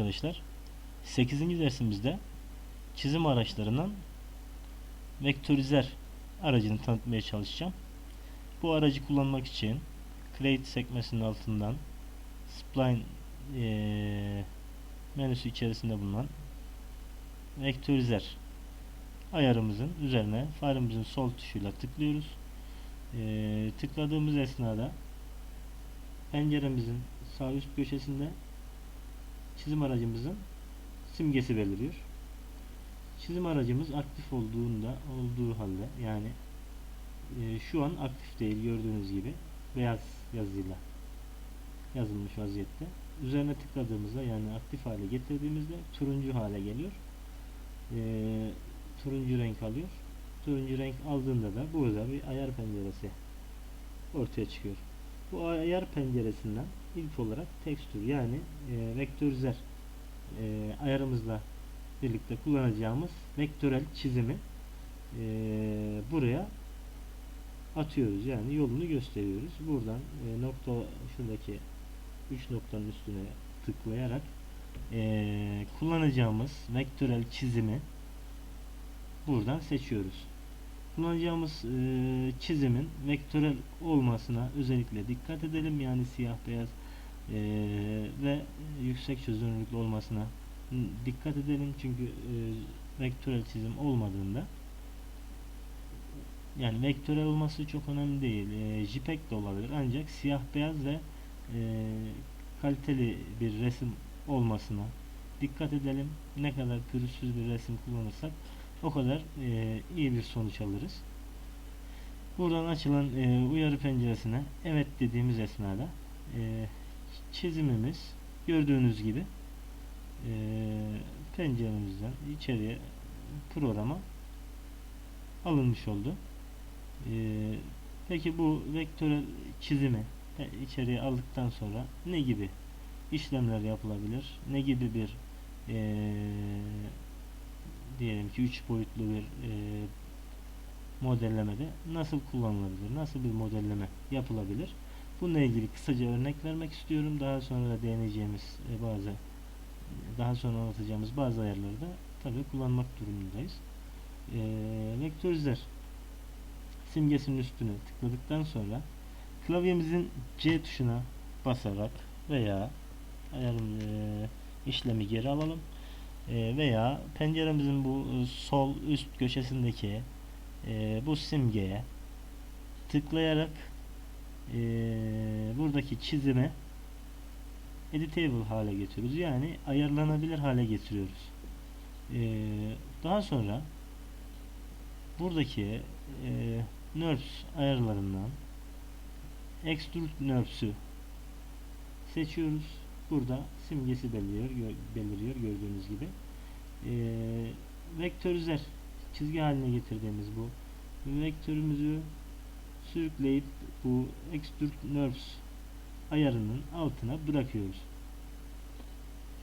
arkadaşlar. 8. dersimizde çizim araçlarından vektörizer aracını tanıtmaya çalışacağım. Bu aracı kullanmak için Create sekmesinin altından Spline eee, menüsü içerisinde bulunan vektörizer ayarımızın üzerine faremizin sol tuşuyla tıklıyoruz. Eee, tıkladığımız esnada penceremizin sağ üst köşesinde çizim aracımızın simgesi beliriyor. Çizim aracımız aktif olduğunda olduğu halde yani e, şu an aktif değil gördüğünüz gibi beyaz yazıyla yazılmış vaziyette. Üzerine tıkladığımızda yani aktif hale getirdiğimizde turuncu hale geliyor. E, turuncu renk alıyor. Turuncu renk aldığında da burada bir ayar penceresi ortaya çıkıyor. Bu ayar penceresinden ilk olarak tekstür yani e, vektörizer e, ayarımızla birlikte kullanacağımız vektörel çizimi e, buraya atıyoruz. Yani yolunu gösteriyoruz. Buradan e, nokta şuradaki 3 noktanın üstüne tıklayarak e, kullanacağımız vektörel çizimi buradan seçiyoruz. Kullanacağımız e, çizimin vektörel olmasına özellikle dikkat edelim. Yani siyah beyaz e, ve yüksek çözünürlüklü olmasına dikkat edelim. Çünkü e, vektörel çizim olmadığında yani vektörel olması çok önemli değil. E, JPEG de olabilir. Ancak siyah beyaz ve e, kaliteli bir resim olmasına dikkat edelim. Ne kadar pürüzsüz bir resim kullanırsak o kadar e, iyi bir sonuç alırız. Buradan açılan e, uyarı penceresine evet dediğimiz esnada e, çizimimiz gördüğünüz gibi e, penceremizden içeriye programa alınmış oldu. E, peki bu vektörel çizimi e, içeriye aldıktan sonra ne gibi işlemler yapılabilir? Ne gibi bir e, diyelim ki 3 boyutlu bir e, modellemede nasıl kullanılabilir? Nasıl bir modelleme yapılabilir? Bununla ilgili kısaca örnek vermek istiyorum. Daha sonra değineceğimiz e, bazı daha sonra anlatacağımız bazı ayarları da tabii kullanmak durumundayız. E, vektörizer simgesinin üstüne tıkladıktan sonra klavyemizin C tuşuna basarak veya ayarın e, işlemi geri alalım E, veya penceremizin bu e, sol üst köşesindeki e, bu simgeye tıklayarak e, buradaki çizimi editable hale getiriyoruz. Yani ayarlanabilir hale getiriyoruz. E, daha sonra buradaki e, NURBS ayarlarından Extrude NURBS'ü seçiyoruz. Burada simgesi beliriyor, gö- beliriyor gördüğünüz gibi. E, vektörizer çizgi haline getirdiğimiz bu vektörümüzü sürükleyip bu Extrude NURBS ayarının altına bırakıyoruz.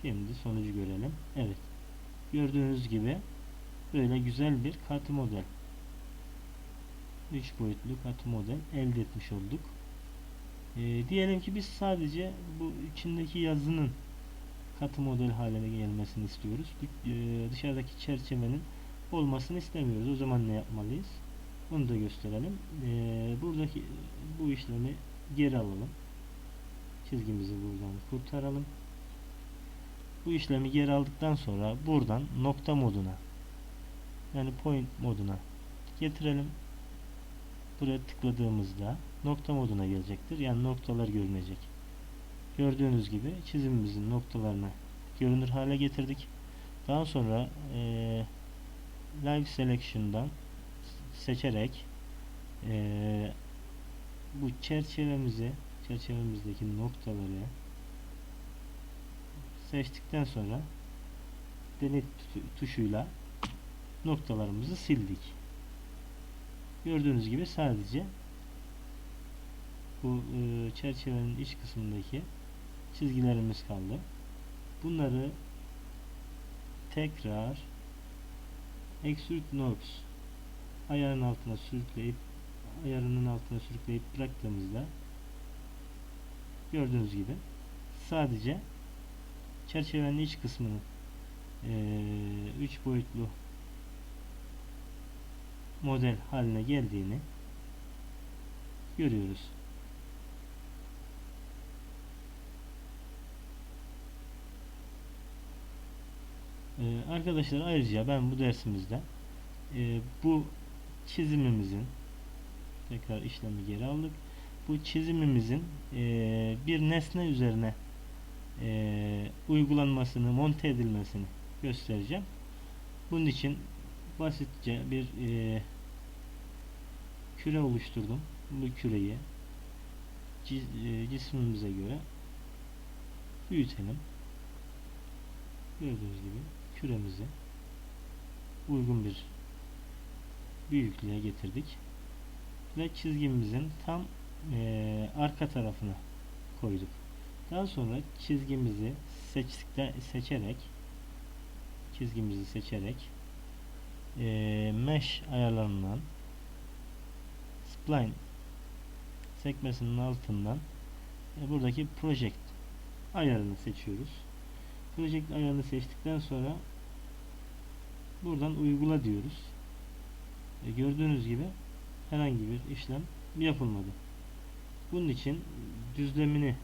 Şimdi sonucu görelim. Evet. Gördüğünüz gibi böyle güzel bir katı model. 3 boyutlu katı model elde etmiş olduk. Ee, diyelim ki biz sadece bu içindeki yazının katı model haline gelmesini istiyoruz. E, dışarıdaki çerçevenin olmasını istemiyoruz. O zaman ne yapmalıyız? Onu da gösterelim. Ee, buradaki bu işlemi geri alalım. Çizgimizi buradan kurtaralım. Bu işlemi geri aldıktan sonra buradan nokta moduna yani point moduna getirelim. Buraya tıkladığımızda nokta moduna gelecektir. Yani noktalar görünecek. Gördüğünüz gibi çizimimizin noktalarını görünür hale getirdik. Daha sonra eee Live Selection'dan seçerek eee, bu çerçevemizi çerçevemizdeki noktaları seçtikten sonra delete tu- tuşuyla noktalarımızı sildik. Gördüğünüz gibi sadece bu e, çerçevenin iç kısmındaki çizgilerimiz kaldı. Bunları tekrar Extrude Knobs ayarın altına sürükleyip ayarının altına sürükleyip bıraktığımızda gördüğünüz gibi sadece çerçevenin iç kısmının 3 boyutlu model haline geldiğini görüyoruz. Ee, arkadaşlar ayrıca ben bu dersimizde e, bu çizimimizin tekrar işlemi geri aldık. Bu çizimimizin e, bir nesne üzerine e, uygulanmasını, monte edilmesini göstereceğim. Bunun için basitçe bir e, küre oluşturdum. Bu küreyi cis- e, cismimize göre büyütelim. Gördüğünüz gibi küremizi uygun bir büyüklüğe getirdik ve çizgimizin tam e, arka tarafına koyduk. Daha sonra çizgimizi seçtikte seçerek çizgimizi seçerek e, mesh ayarlarından spline sekmesinin altından e, buradaki project ayarını seçiyoruz. Project ayarını seçtikten sonra buradan uygula diyoruz. E, gördüğünüz gibi herhangi bir işlem yapılmadı. Bunun için düzlemini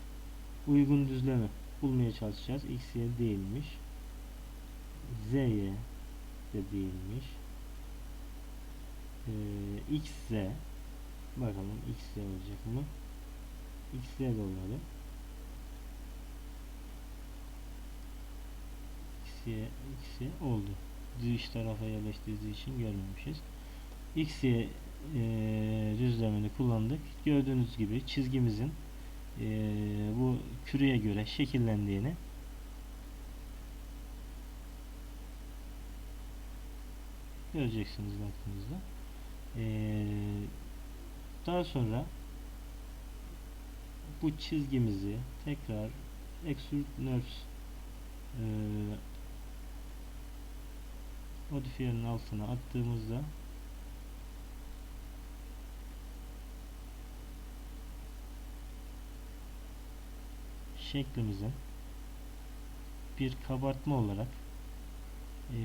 uygun düzlemi bulmaya çalışacağız. X, Y değilmiş. Z, Y de değilmiş. Ee, X, Z bakalım X, Z olacak mı? X, Z de olmadı. X, Y, X, Y oldu. Dış tarafa yerleştirdiği için görmemişiz. X, Y e, düzlemini kullandık. Gördüğünüz gibi çizgimizin e, bu küreye göre şekillendiğini göreceksiniz baktığınızda. E, daha sonra bu çizgimizi tekrar extrude nerves e, modifiyerin altına attığımızda şeklimizin bir kabartma olarak e,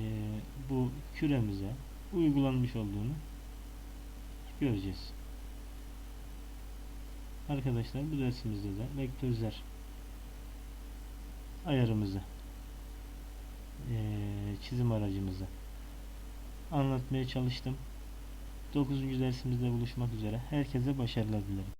bu küremize uygulanmış olduğunu göreceğiz. Arkadaşlar bu dersimizde de vektörler ayarımızı e, çizim aracımızı anlatmaya çalıştım. 9. dersimizde buluşmak üzere. Herkese başarılar dilerim.